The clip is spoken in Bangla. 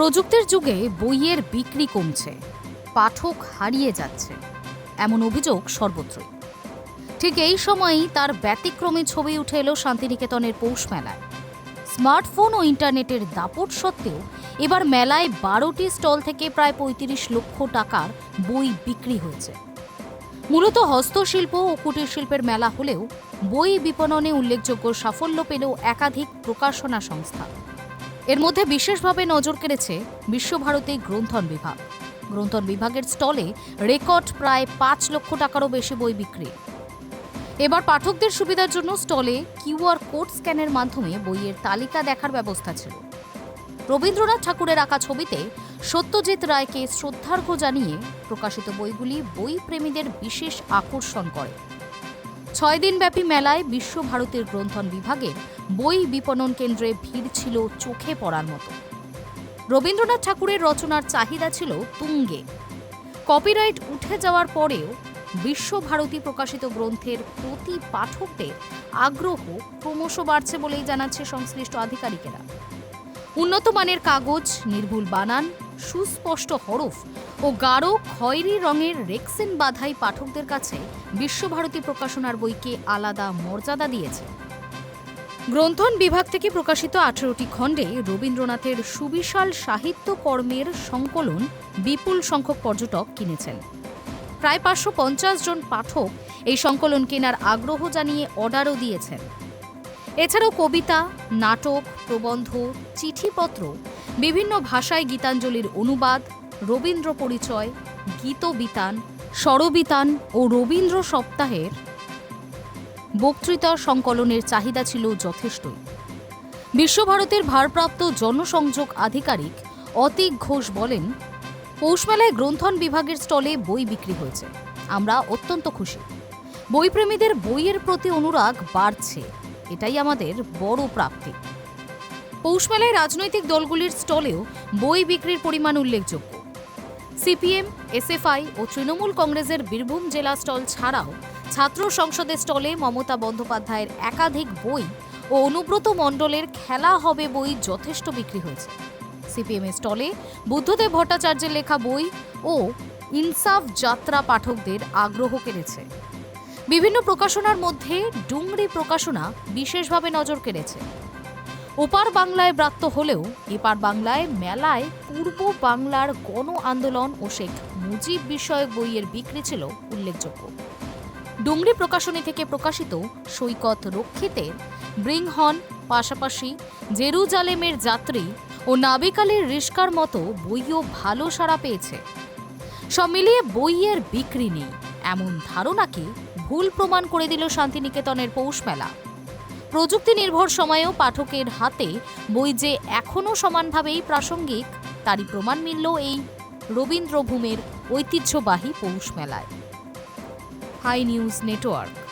প্রযুক্তির যুগে বইয়ের বিক্রি কমছে, পাঠক হারিয়ে যাচ্ছে, এমন অভিযোগ সর্বত্রই। ঠিক এই সময়ই তার ব্যতিক্রমী ছবি উঠে এলো শান্তিনিকেতনের পৌষ মেলায়। স্মার্টফোন ও ইন্টারনেটের দাপট সত্ত্বেও এবার মেলায় বারোটি স্টল থেকে প্রায় পঁয়ত্রিশ লক্ষ টাকার বই বিক্রি হয়েছে। মূলত হস্তশিল্প ও কুটির শিল্পের মেলা হলেও বই বিপণনে উল্লেখযোগ্য সাফল্য পেলেও একাধিক প্রকাশনা সংস্থা। এর মধ্যে বিশেষভাবে নজর কেড়েছে বিশ্বভারতী গ্রন্থন বিভাগ। গ্রন্থন বিভাগের স্টলে রেকর্ড প্রায় পাঁচ লক্ষ টাকারও বেশি বই বিক্রি। এবার পাঠকদের সুবিধার জন্য স্টলে কিউআর কোড স্ক্যানের মাধ্যমে বইয়ের তালিকা দেখার ব্যবস্থা ছিল। রবীন্দ্রনাথ ঠাকুরের আঁকা ছবিতে সত্যজিৎ রায়কে শ্রদ্ধার্ঘ্য জানিয়ে প্রকাশিত বইগুলি বই প্রেমীদের বিশেষ আকর্ষণ করে। ছয় দিনব্যাপী মেলায় বিশ্বভারতীর গ্রন্থন বিভাগের বই বিপণন কেন্দ্রে ভিড় ছিল চোখে পড়ার মতো। রবীন্দ্রনাথ ঠাকুরের রচনার চাহিদা ছিল তুঙ্গে। কপিরাইট উঠে যাওয়ার পরেও বিশ্বভারতী প্রকাশিত গ্রন্থের প্রতি পাঠকদের আগ্রহ ক্রমশ বাড়ছে বলেই জানাচ্ছে সংশ্লিষ্ট আধিকারিকেরা। উন্নত মানের কাগজ, নির্ভুল বানান সুস্পষ্ট হরফ ও গাঢ় খয়েরি রঙের রেক্সিন বাধাই পাঠকদের কাছে বিশ্বভারতী প্রকাশনার বইকে আলাদা মর্যাদা দিয়েছে। গ্রন্থন বিভাগ থেকে প্রকাশিত আঠেরোটি খণ্ডে রবীন্দ্রনাথের সুবিশাল সাহিত্য কর্মের সংকলন বিপুল সংখ্যক পর্যটক কিনেছেন। প্রায় পাঁচশো পঞ্চাশ জন পাঠক এই সংকলন কেনার আগ্রহ জানিয়ে অর্ডারও দিয়েছেন। এছাড়াও কবিতা, নাটক, প্রবন্ধ, চিঠিপত্র বিভিন্ন ভাষায় গীতাঞ্জলির অনুবাদ, রবীন্দ্র পরিচয় গীতবিতান স্বরবিতান ও রবীন্দ্র সপ্তাহের বক্তৃতা সংকলনের চাহিদা ছিল যথেষ্টই। বিশ্বভারতের ভারপ্রাপ্ত জনসংযোগ আধিকারিক অতীক ঘোষ বলেন, পৌষমেলায় গ্রন্থন বিভাগের স্টলে বই বিক্রি হয়েছে। আমরা অত্যন্ত খুশি। বইপ্রেমীদের বইয়ের প্রতি অনুরাগ বাড়ছে। এটাই আমাদের বড় প্রাপ্তি। পৌষমেলায় রাজনৈতিক দলগুলির স্টলেও বই বিক্রির পরিমাণ উল্লেখযোগ্য। সিপিএম, এসএফআই ও তৃণমূল কংগ্রেসের বীরভূম জেলা স্টল ছাড়াও ছাত্র সংসদের স্টলে মমতা বন্দ্যোপাধ্যায়ের একাধিক বই ও অনুব্রত মণ্ডলের খেলা হবে বই যথেষ্ট বিক্রি হয়েছে। সিপিএম এর স্টলে বুদ্ধদেব ভট্টাচার্যের লেখা বই ও ইনসাফ যাত্রা পাঠকদের আগ্রহ কেড়েছে। বিভিন্ন প্রকাশনার মধ্যে ডুংরি প্রকাশনা বিশেষভাবে নজর কেড়েছে। ওপার বাংলায় ব্রাত্য হলেও এপার বাংলায় মেলায় পূর্ব বাংলার গণ আন্দোলন ও শেখ মুজিব বিষয়ক বইয়ের বিক্রি ছিল উল্লেখযোগ্য। ডুংরি প্রকাশনী থেকে প্রকাশিত সৈকত রক্ষিতের ব্রিংহন, পাশাপাশি জেরুজালেমের যাত্রী ও নাবিকালের রিস্কার মতো বইও ভালো সাড়া পেয়েছে। সব মিলিয়ে বইয়ের বিক্রি নেই, এমন ধারণাকে ভুল প্রমাণ করে দিল শান্তিনিকেতনের পৌষ মেলা। প্রযুক্তি নির্ভর সময়েও পাঠকের হাতে বই যে এখনও সমানভাবেই প্রাসঙ্গিক, তারই প্রমাণ মিলল এই রবীন্দ্রভূমের ঐতিহ্যবাহী পৌষ মেলায়। Hi news network.